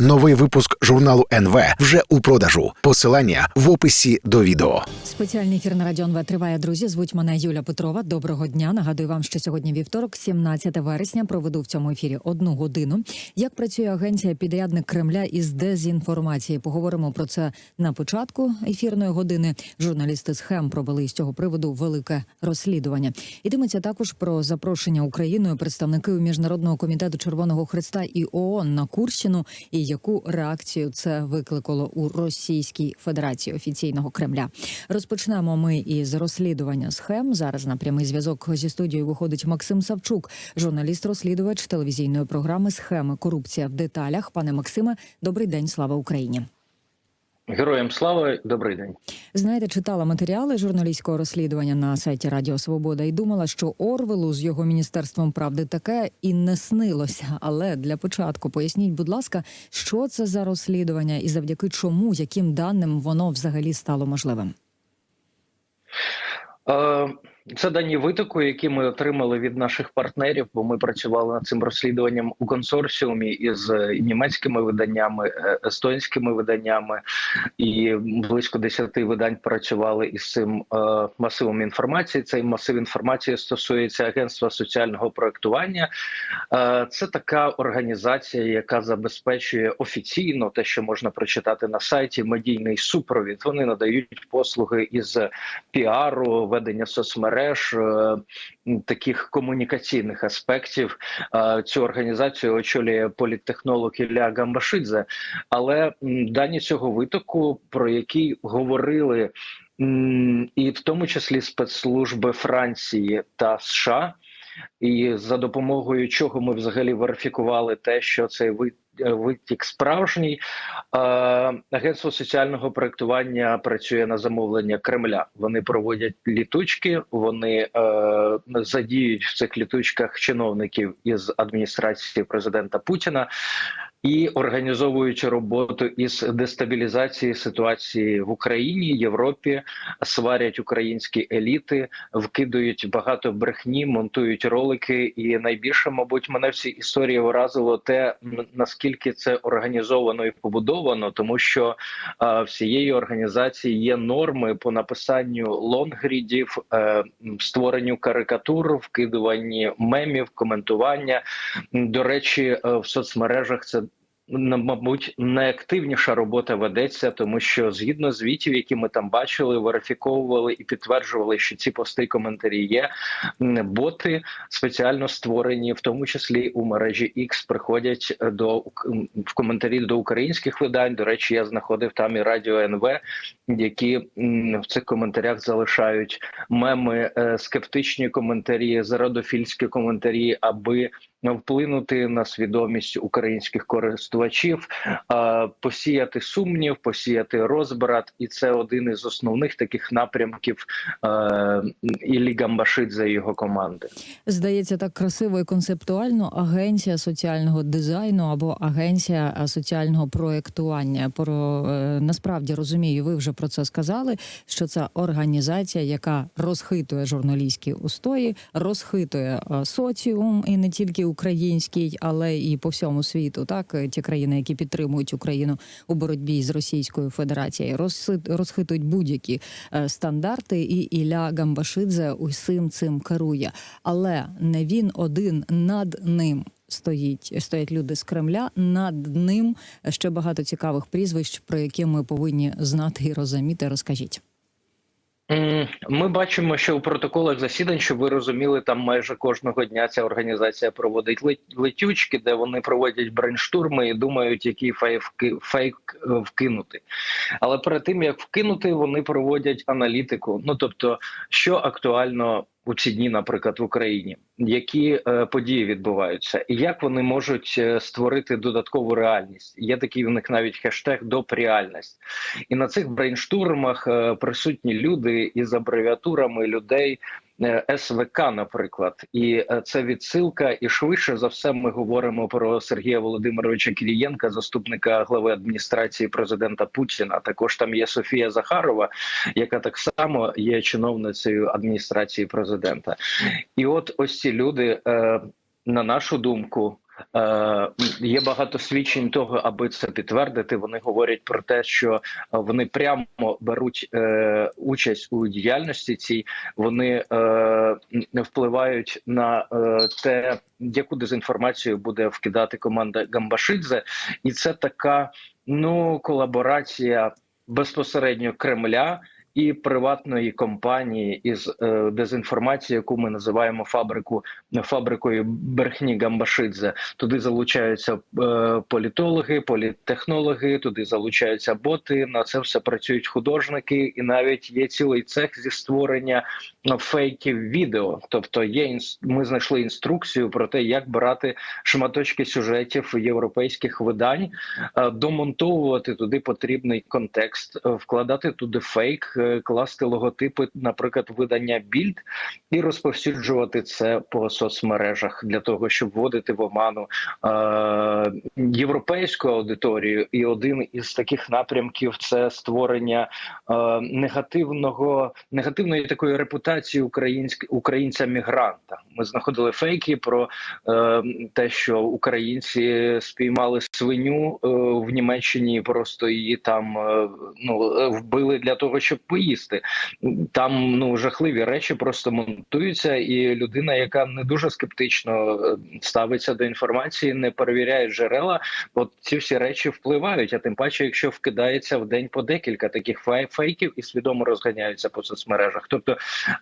Новий випуск журналу НВ вже у продажу. Посилання в описі до відео. Спеціальний ефір на радіо НВ триває. Друзі, звуть мене Юля Петрова. Доброго дня. Нагадую вам, що сьогодні вівторок, 17 вересня. Проведу в цьому ефірі одну годину. Як працює агенція підрядник Кремля із дезінформації? Поговоримо про це на початку ефірної години. Журналісти з ХЕМ провели з цього приводу велике розслідування. Йтиметься також про запрошення Україною представників міжнародного комітету Червоного Христа і ООН на Курщину і яку реакцію це викликало у Російській Федерації офіційного Кремля. Розпочнемо ми із розслідування схем. Зараз на прямий зв'язок зі студією виходить Максим Савчук, журналіст-розслідувач телевізійної програми Схеми корупція в деталях. Пане Максиме, добрий день, слава Україні. Героям слава, добрий день. Знаєте, читала матеріали журналістського розслідування на сайті Радіо Свобода і думала, що Орвелу з його міністерством правди таке і не снилося. Але для початку поясніть, будь ласка, що це за розслідування і завдяки чому, яким даним воно взагалі стало можливим. Е, Це дані витоку, які ми отримали від наших партнерів, бо ми працювали над цим розслідуванням у консорціумі із німецькими виданнями, е, естонськими виданнями, і близько 10 видань працювали із цим е, масивом інформації. Цей масив інформації стосується агентства соціального проектування. Е, Це така організація, яка забезпечує офіційно те, що можна прочитати на сайті, медійний супровід. Вони надають послуги із піару, ведення соцмереж, е, таких комунікаційних аспектів. Е, Цю організацію очолює політтехнолог Ілля Гамбашидзе. Але дані цього витоку, про який говорили і в тому числі спецслужби Франції та США. І за допомогою чого ми взагалі верифікували те, що цей е, витік справжній. Е, Агентство соціального проектування працює на замовлення Кремля. Вони проводять літучки, вони е, задіють в цих літучках чиновників із адміністрації президента Путіна. І організовуючи роботу із дестабілізації ситуації в Україні, Європі, сварять українські еліти, вкидують багато брехні, монтують ролики. І найбільше, мабуть, мене в цій історії вразило те, наскільки це організовано і побудовано, тому що а, всієї організації є норми по написанню лонгрідів, е, створенню карикатур, вкидуванні мемів, коментування. До речі, е, в соцмережах це мабуть, найактивніша робота ведеться, тому що згідно звітів, які ми там бачили, верифіковували і підтверджували, що ці пости і коментарі є. Боти спеціально створені, в тому числі у мережі X, приходять до в коментарі до українських видань. До речі, я знаходив там і радіо НВ, які в цих коментарях залишають меми, е, скептичні коментарі, зарадофільські коментарі, аби вплинути на свідомість українських користувачів, посіяти сумнів, посіяти розбрат, і це один із основних таких напрямків Іллі Гамбашидзе і його команди. Здається, так красиво і концептуально агенція соціального дизайну або агенція соціального проєктування. Про е, насправді розумію, ви вже про це сказали. Що це організація, яка розхитує журналістські устої, розхитує соціум і не тільки український, але і по всьому світу. Так ті країни, які підтримують Україну у боротьбі з Російською Федерацією, розхит- розхитують будь-які е, стандарти, і Ілля Гамбашидзе усім цим керує. Але не він один над ним. Стоїть стоять люди з Кремля. Над ним ще багато цікавих прізвищ, про які ми повинні знати і розуміти. Розкажіть. Ми бачимо, що у протоколах засідань, щоб ви розуміли, там майже кожного дня ця організація проводить летючки, де вони проводять брейнштурми і думають, який фейк, фейк вкинути. Але перед тим як вкинути, вони проводять аналітику. Ну тобто, що актуально у ці дні, наприклад, в Україні, які е, події відбуваються, і як вони можуть е, створити додаткову реальність. Є такий в них навіть хештег «Допреальність». І на цих брейнштурмах е, присутні люди із абревіатурами людей СВК, наприклад, і е, це відсилка. І швидше за все, ми говоримо про Сергія Володимировича Кирієнка, заступника глави адміністрації президента Путіна. Також там є Софія Захарова, яка так само є чиновницею адміністрації президента. І от ось ці люди, е, на нашу думку. Е, є багато свідчень того, аби це підтвердити. Вони говорять про те, що вони прямо беруть е, участь у діяльності цій, вони е, впливають на те, яку дезінформацію буде вкидати команда Гамбашидзе, і це така ну колаборація безпосередньо Кремля. І приватної компанії із е, дезінформації, яку ми називаємо фабрику фабрикою брехні Гамбашидзе. Туди залучаються е, політологи, політтехнологи, туди залучаються боти. На це все працюють художники, і навіть є цілий цех зі створення е, фейків відео. Тобто, є інс... ми знайшли інструкцію про те, як брати шматочки сюжетів європейських видань, е, домонтовувати туди потрібний контекст, е, вкладати туди фейк, е, класти логотипи, наприклад, видання більд і розповсюджувати це по соцмережах для того, щоб вводити в оману е, європейську аудиторію. І один із таких напрямків це створення е, негативного негативної такої репутації українськ, українця-мігранта. Ми знаходили фейки про е, те, що українці спіймали свиню е, в Німеччині, просто її там е, ну е, вбили для того, щоб поїсти. Там ну жахливі речі просто монтуються, і людина, яка не дуже скептично е, ставиться до інформації, не перевіряє джерела. От ці всі речі впливають. А тим паче, якщо вкидається в день по декілька таких фей- фейків і свідомо розганяються по соцмережах. Тобто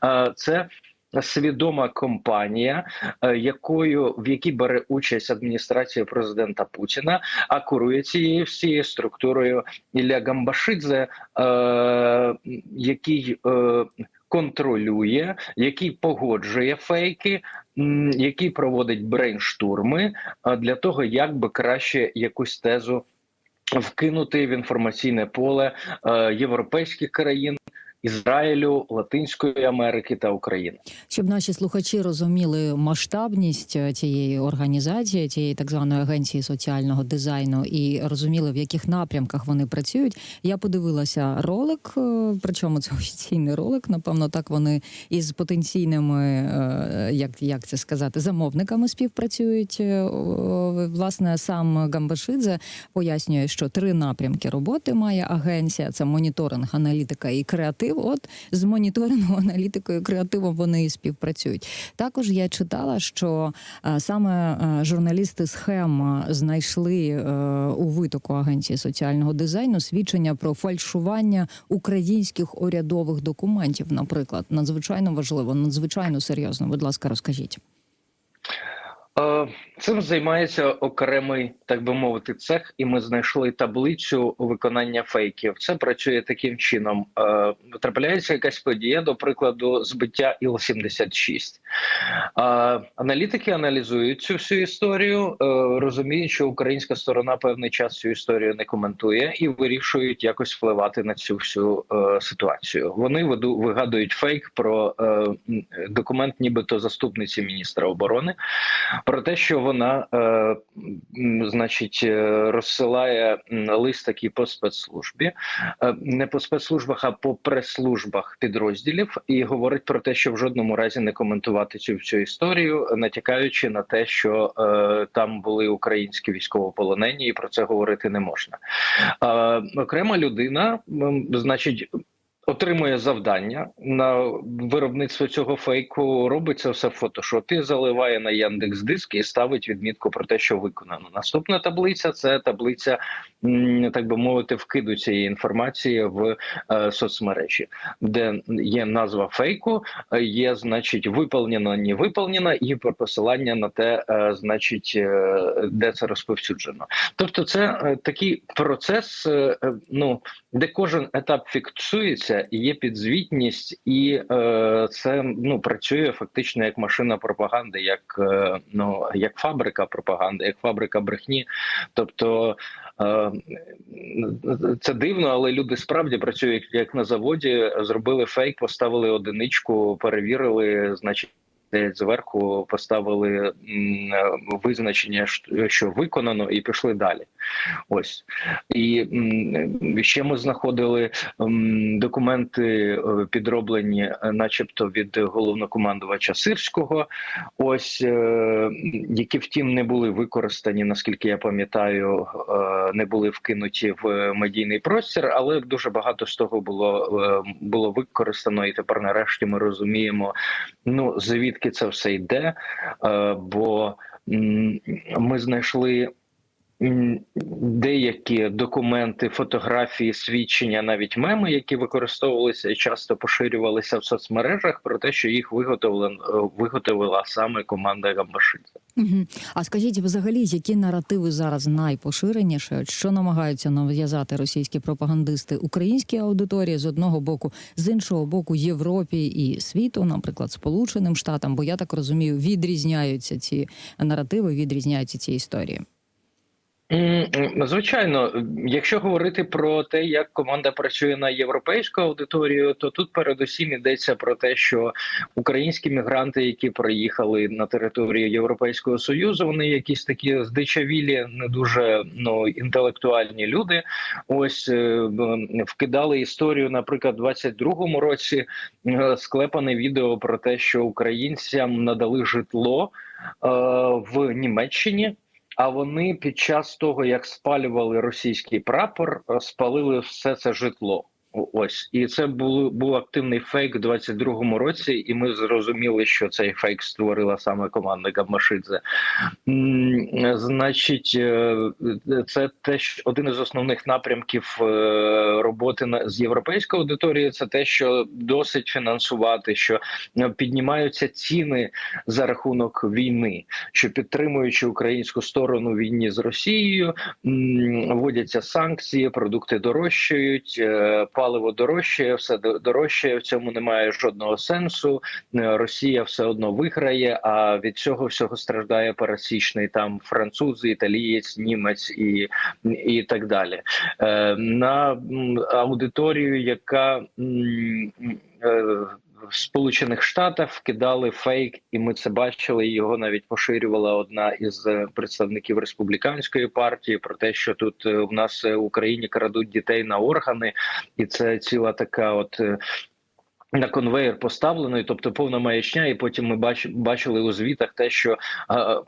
е, це. Свідома компанія, е, якою в якій бере участь адміністрація президента Путіна, а курує цією всією структурою Ілля Гамбашидзе, е, який е, контролює, який погоджує фейки, який проводить брейнштурми для того, як би краще якусь тезу вкинути в інформаційне поле європейських країн. Ізраїлю, Латинської Америки та України. Щоб наші слухачі розуміли масштабність е, цієї організації, цієї так званої агенції соціального дизайну, і розуміли, в яких напрямках вони працюють. Я подивилася ролик, е, причому це офіційний ролик. Напевно, так вони із потенційними, е, як, як це сказати, замовниками співпрацюють. Власне, сам Гамбашидзе пояснює, що три напрямки роботи має агенція: це моніторинг, аналітика і креатив. От з моніторингом, аналітикою, креативом вони і співпрацюють. Також я читала, що е, саме е, журналісти схем е, знайшли е, у витоку агенції соціального дизайну свідчення про фальшування українських урядових документів. Наприклад, надзвичайно важливо, надзвичайно серйозно. Будь ласка, розкажіть. Цим займається окремий, так би мовити, цех, і ми знайшли таблицю виконання фейків. Це працює таким чином: трапляється якась подія, до прикладу, збиття Іл-76. Е, Аналітики аналізують цю всю історію, е, розуміють, що українська сторона певний час цю історію не коментує і вирішують якось впливати на цю всю е, ситуацію. Вони вигадують фейк про е, документ, нібито заступниці міністра оборони про те, що вона, е, значить, е, розсилає лист такий по спецслужбі, е, не по спецслужбах, а по прес-службах підрозділів, і говорить про те, що в жодному разі не коментувати цю всю історію, натякаючи на те, що е, там були українські військовополонені, і про це говорити не можна. Е, окрема людина, м, значить. Отримує завдання на виробництво цього фейку, робить це все в фотошопі, заливає на Яндекс Диск і ставить відмітку про те, що виконано. Наступна таблиця це таблиця, так би мовити, вкиду цієї інформації в е, соцмережі, де є назва фейку, е, є, значить, виповнено, не виповнено, і посилання на те, е, значить, де це розповсюджено. Тобто, це такий процес, ну де кожен етап фіксується, і є підзвітність, і е, це ну працює фактично як машина пропаганди, як е, ну як фабрика пропаганди, як фабрика брехні. Тобто е, це дивно, але люди справді працюють як на заводі. Зробили фейк, поставили одиничку, перевірили, значить. Де зверху поставили визначення, що- виконано, і пішли далі. Ось і ще ми знаходили документи е, підроблені, е, начебто від головнокомандувача Сирського. Ось е, які втім не були використані, наскільки я пам'ятаю, не були вкинуті в медійний простір, але дуже багато з того було, було використано, і тепер нарешті ми розуміємо, ну звідки це все йде, е, бо ми знайшли. Деякі документи, фотографії, свідчення, навіть меми, які використовувалися і часто поширювалися в соцмережах, про те, що їх виготовлено виготовила саме команда Гамбашидзе. Угу. А скажіть, взагалі, які наративи зараз найпоширеніші? От Що намагаються нав'язати російські пропагандисти українській аудиторії з одного боку, з іншого боку, Європі і світу, наприклад, Сполученим Штатам? Бо я так розумію, відрізняються ці наративи, відрізняються ці історії. Звичайно, якщо говорити про те, як команда працює на європейську аудиторію, то тут передусім йдеться про те, що українські мігранти, які приїхали на територію Європейського союзу, вони якісь такі здичавілі, не дуже ну інтелектуальні люди. Ось е, вкидали історію, наприклад, в 22-му році е, склепане відео про те, що українцям надали житло е, в Німеччині. А вони під час того, як спалювали російський прапор, е, спалили все це житло. Ось і це був, був активний фейк у 22-му році, і ми зрозуміли, що цей фейк створила саме команда Гамашидзе. М, Значить, е, це теж один із основних напрямків е, роботи з європейською аудиторією. Це те, що досить фінансувати, що е, піднімаються ціни за рахунок війни, що підтримуючи українську сторону війні з Росією, вводяться санкції, продукти дорожчають, паливо дорожчає, все дорожчає. В цьому немає жодного сенсу. Е, Росія все одно виграє. А від цього всього страждає пересічний там француз, італієць, німець і, і так далі. Е, На аудиторію, яка е, Сполучених Штатах кидали фейк, і ми це бачили. Його навіть поширювала одна із е, представників республіканської партії про те, що тут е, в нас е, в Україні крадуть дітей на органи, і це ціла така, от. На конвейер поставлений, тобто повна маячня, і потім ми бач, бачили у звітах те, що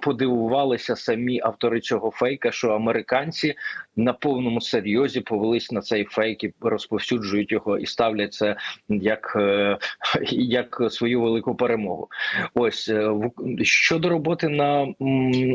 подивувалися самі автори цього фейка, що американці на повному серйозі повелись на цей фейк і розповсюджують його і ставлять це як, е, як свою велику перемогу. Ось е, в- щодо роботи на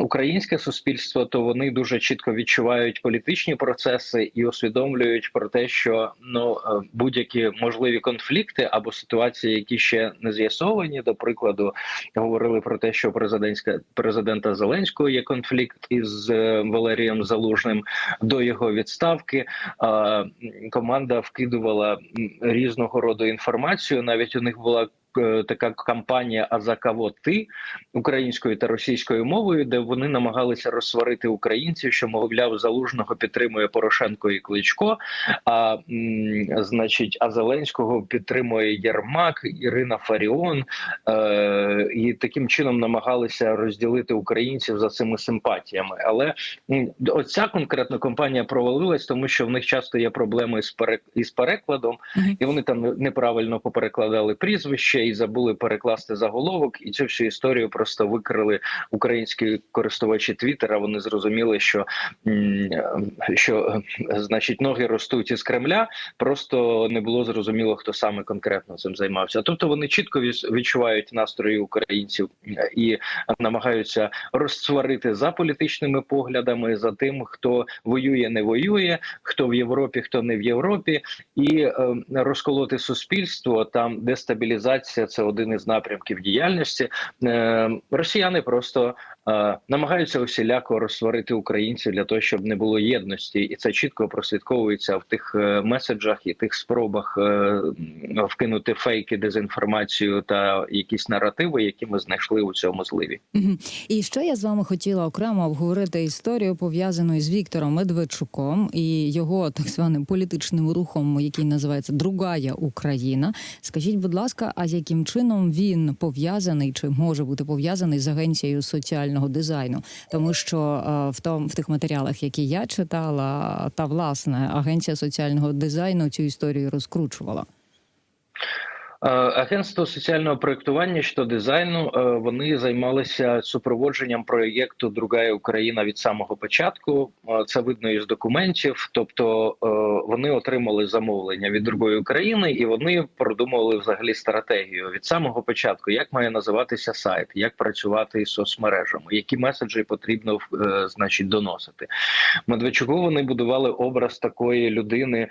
українське суспільство, то вони дуже чітко відчувають політичні процеси і усвідомлюють про те, що ну е, будь-які можливі конфлікти або ситуації, які ще не з'ясовані, до прикладу, говорили про те, що президентська президента Зеленського є конфлікт із е, Валерієм Залужним до його відставки. Команда вкидувала різного роду інформацію. Навіть у них була така кампанія «А за кого ти українською та російською мовою, де вони намагалися розсварити українців, що мовляв залужного підтримує Порошенко і Кличко. А значить, а Зеленського підтримує Єрмак, Ірина Фаріон, е, і таким чином намагалися розділити українців за цими симпатіями. Але оця конкретна компанія провалилась, тому що в них часто є проблеми з перек із перекладом, і вони там неправильно поперекладали прізвище і забули перекласти заголовок. І цю всю історію просто викрили українські користувачі Твіттера. Вони зрозуміли, що що е, значить ноги ростуть із Кремля. Просто не було зрозуміло, хто саме конкретно цим займався. Тобто вони чітко відчувають настрої українців е, і намагаються розсварити за політичними поглядами, за тим, хто воює, не воює, хто в Європі, хто не в Європі, і е, розколоти суспільство. Там дестабілізація це один із напрямків діяльності. Е, росіяни просто намагаються усіляко розсварити українців для того, щоб не було єдності, і це чітко прослідковується в тих е, меседжах і тих спробах е, вкинути фейки, дезінформацію та якісь наративи, які ми знайшли у цьому зливі. І ще я з вами хотіла окремо обговорити історію пов'язану з Віктором Медведчуком і його так званим політичним рухом, який називається Другая Україна. Скажіть, будь ласка, а яким чином він пов'язаний чи може бути пов'язаний з агенцією соціального дизайну? Тому що е, в том в тих матеріалах, які я читала, та власне агенція соціального дизайну цю історію розкручувала. Е, Агентство соціального проєктування щодо дизайну е, вони займалися супроводженням проєкту Другая Україна від самого початку. Е, Це видно із документів. Тобто вони отримали замовлення від другої України, і вони продумували взагалі стратегію від самого початку, як має називатися сайт, як працювати із соцмережами, які меседжі потрібно значить доносити. Медведчуку вони будували образ такої людини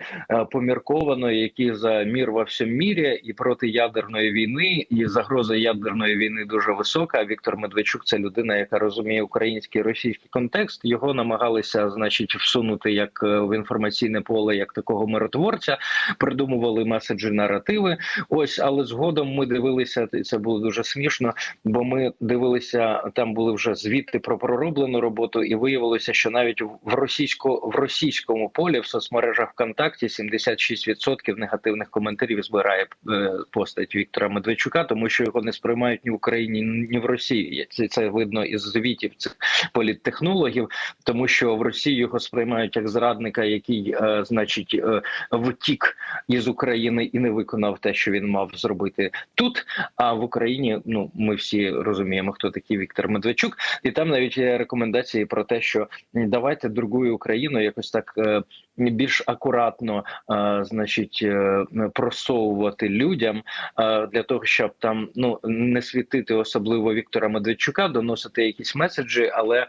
поміркованої, які за мір во всьому мірі і проти ядерної війни, і загроза ядерної війни дуже висока. Віктор Медведчук це людина, яка розуміє український і російський контекст. Його намагалися, значить, всунути як е, в інформаційне поле, як такого миротворця, придумували меседжі, наративи. Ось, але згодом ми дивилися, це було дуже смішно, бо ми дивилися, там були вже звіти про пророблену роботу, і виявилося, що навіть в російсько в російському полі в соцмережах ВКонтакті 76% негативних коментарів збирає е, постать Віктора Медведчука, тому що його не сприймають ні в Україні, ні в Росії. Це, це видно із звітів цих політтехнологів, тому що в Росії його сприймають як зрадника, який, е, значить, е, втік із України і не виконав те, що він мав зробити тут. А в Україні, ну ми всі розуміємо, хто такий Віктор Медведчук, і там навіть є рекомендації про те, що давайте другую Україну якось так е, більш акуратно, е, значить, е, просовувати людям е, для того, щоб там ну не світити особливо Віктора Медведчука, доносити якісь меседжі, але.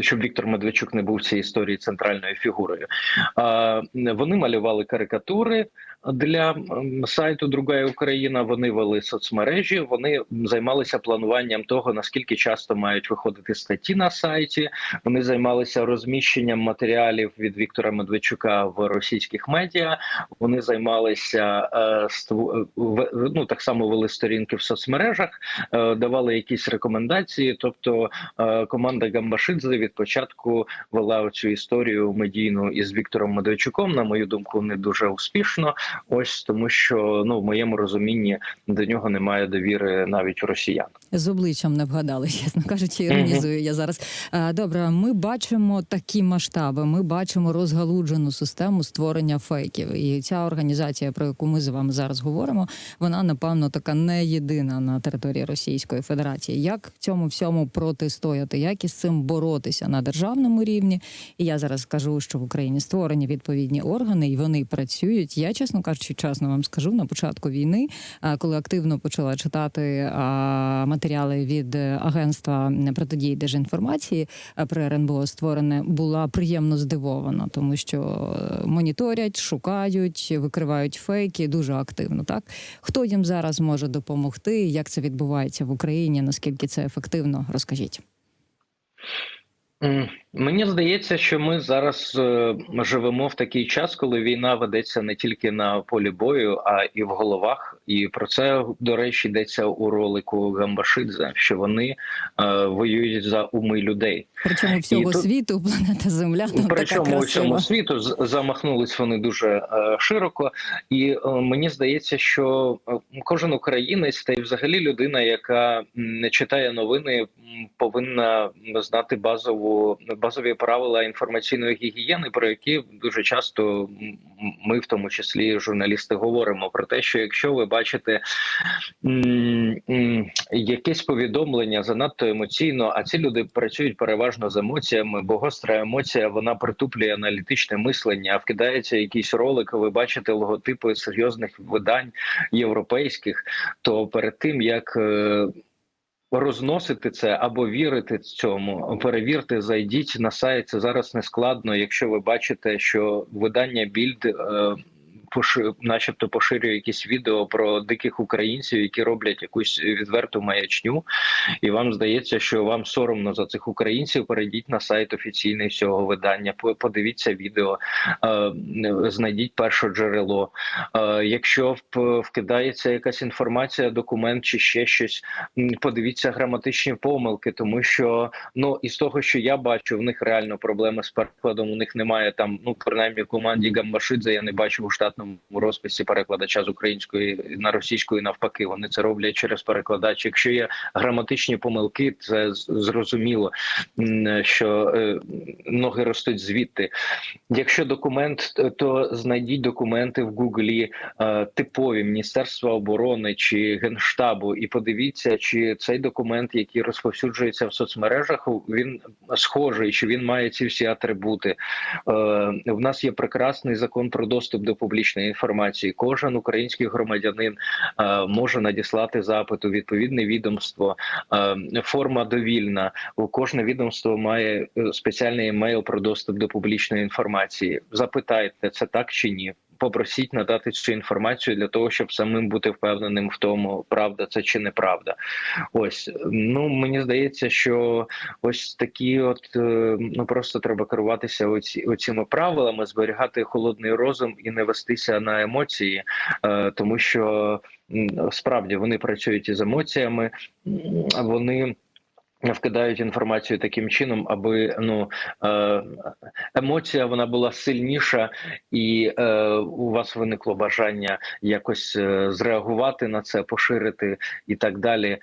Щоб Віктор Медведчук не був в цій історії центральною фігурою, вони малювали карикатури для сайту Другая Україна. Вони вели соцмережі. Вони займалися плануванням того, наскільки часто мають виходити статті на сайті. Вони займалися розміщенням матеріалів від Віктора Медведчука в російських медіа. Вони займалися е, ну так само вели сторінки в соцмережах, е, давали якісь рекомендації. Тобто е, команда Гамбашидзе від початку вела цю історію медійну із Віктором Медведчуком. На мою думку, не дуже успішно. Ось тому, що ну в моєму розумінні до нього немає довіри навіть у росіян. З обличчям не вгадали, чесно кажучи, іронізую я зараз. Добре, ми бачимо такі масштаби. Ми бачимо розгалуджену систему створення фейків. І ця організація, про яку ми з вами зараз говоримо, вона напевно така не єдина на території Російської Федерації. Як цьому всьому протистояти? Як із цим боротися на державному рівні? І я зараз скажу, що в Україні створені відповідні органи, і вони працюють. Я, чесно кажучи, чесно вам скажу на початку війни, коли активно почала читати матеріали від е, агентства протидії дезінформації при РНБО створене, була приємно здивована, тому що е, моніторять, шукають, викривають фейки дуже активно. Так хто їм зараз може допомогти? Як це відбувається в Україні? Наскільки це ефективно? Розкажіть. Мені здається, що ми зараз е, живемо в такий час, коли війна ведеться не тільки на полі бою, а і в головах. І про це до речі йдеться у ролику Гамбашидзе, що вони е, воюють за уми людей. Причому всього тут- світу, планета Земля там така Причому у красива. цьому світу замахнулись вони дуже е, широко, і е, мені здається, що е, кожен українець та й взагалі людина, яка не читає новини, повинна знати базову базові правила інформаційної гігієни, про які дуже часто ми, в тому числі журналісти, говоримо про те, що якщо ви бачите якесь повідомлення занадто емоційно, а ці люди працюють переважно з емоціями, бо гостра емоція вона притуплює аналітичне мислення. А вкидається якийсь ролик, ви бачите логотипи серйозних видань європейських. То перед тим як е, Розносити це або вірити цьому, перевірте, зайдіть на сайт. Це зараз не складно. Якщо ви бачите, що видання більд начебто, поширює якісь відео про диких українців, які роблять якусь відверту маячню, і вам здається, що вам соромно за цих українців. Перейдіть на сайт офіційний цього видання, подивіться відео, е, знайдіть перше джерело. Е, Якщо вкидається якась інформація, документ чи ще щось, подивіться граматичні помилки, тому що ну із того, що я бачу, в них реально проблеми з перекладом. У них немає там, ну принаймні команді Гамбашидзе я не бачу у штатному розписі перекладача з української на російську і навпаки. Вони це роблять через перекладач. Якщо є граматичні помилки, це зрозуміло, що е, ноги ростуть звідти. Якщо документ, то знайдіть документи в Гуглі е, типові Міністерства оборони чи Генштабу, і подивіться, чи цей документ, який розповсюджується в соцмережах, він схожий, чи він має ці всі атрибути. Е, в нас є прекрасний закон про доступ до публічної інформації. Кожен український громадянин е, може надіслати запит у відповідне відомство. Е, форма довільна. Кожне відомство має е, спеціальний емейл про доступ до публічної інформації. Запитайте, це так чи ні. Попросіть надати цю інформацію для того, щоб самим бути впевненим в тому, правда це чи неправда. Ось ну мені здається, що ось такі, от е, ну просто треба керуватися оці, оціми правилами, зберігати холодний розум і не вестися на емоції, е, тому що справді вони працюють із емоціями, вони. Вкидають інформацію таким чином, аби ну е, емоція вона була сильніша, і е, у вас виникло бажання якось е, зреагувати на це, поширити і так далі.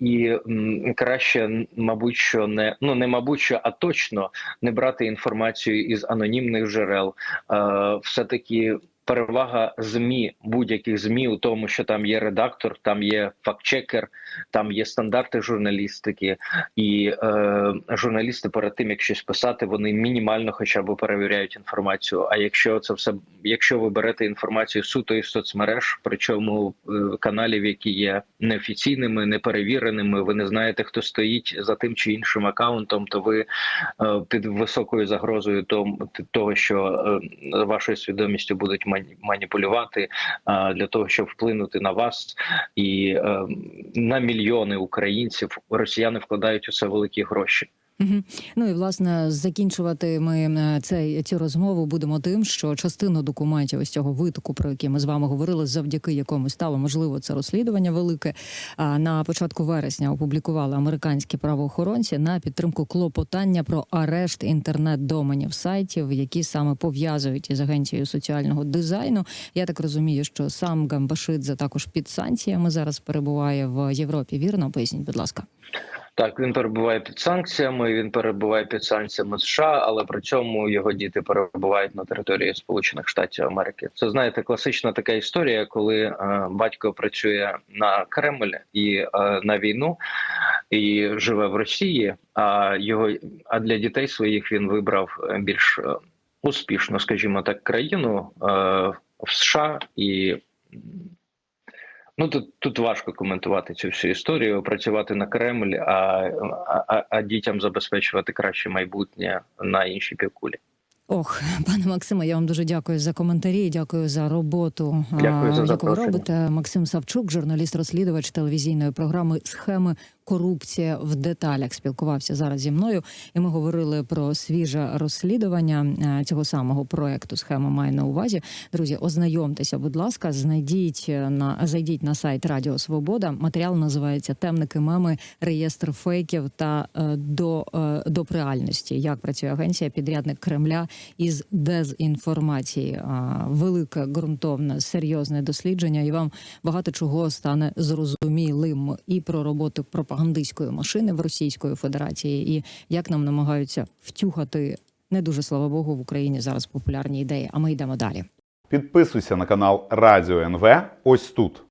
І м, краще, мабуть, що не ну не мабуть, що а точно не брати інформацію із анонімних джерел. Е, все таки. Перевага змі будь-яких змі у тому, що там є редактор, там є фактчекер, там є стандарти журналістики, і е, журналісти перед тим як щось писати, вони мінімально хоча б перевіряють інформацію. А якщо це все, якщо ви берете інформацію суто із соцмереж, причому е, каналів, які є неофіційними, неперевіреними, ви не знаєте, хто стоїть за тим чи іншим акаунтом, то ви е, під високою загрозою того, що е, вашою свідомістю будуть маніпулювати для того, щоб вплинути на вас і е, на мільйони українців. Росіяни вкладають у це великі гроші. Мгм. Ну і власне закінчувати ми е, цей цю розмову будемо тим, що частину документів ось цього витоку, про який ми з вами говорили, завдяки якому стало можливо це розслідування велике. А на початку вересня опублікували американські правоохоронці на підтримку клопотання про арешт інтернет-доменів сайтів, які саме пов'язують із агенцією соціального дизайну. Я так розумію, що сам Гамбашидзе також під санкціями зараз перебуває в Європі. Вірно, поясніть, будь ласка. Так, він перебуває під санкціями. Він перебуває під санкціями США, але при цьому його діти перебувають на території Сполучених Штатів Америки. Це знаєте, класична така історія, коли е, батько працює на Кремль і е, на війну і живе в Росії. А його а для дітей своїх він вибрав е, більш е, успішно, скажімо так, країну е, в США і. Ну тут тут важко коментувати цю всю історію. Працювати на Кремль, а, а, а дітям забезпечувати краще майбутнє на іншій півкулі. Ох, пане Максиме, я вам дуже дякую за коментарі. Дякую за роботу, Дякую за яку ви робите. Максим Савчук, журналіст-розслідувач телевізійної програми Схеми корупція в деталях. Спілкувався зараз зі мною, і ми говорили про свіже розслідування е, цього самого проекту. Схема має на увазі. Друзі, ознайомтеся, будь ласка, знайдіть е, на зайдіть на сайт Радіо Свобода. Матеріал називається Темники меми, реєстр фейків та е, до, до реальності. Як працює агенція підрядник Кремля із дезінформації. Велике ґрунтовне серйозне дослідження, і вам багато чого стане зрозумілим і про роботу пропагандистської машини в Російської Федерації, і як нам намагаються втюхати не дуже слава Богу в Україні зараз популярні ідеї. А ми йдемо далі. Підписуйся на канал Радіо НВ ось тут.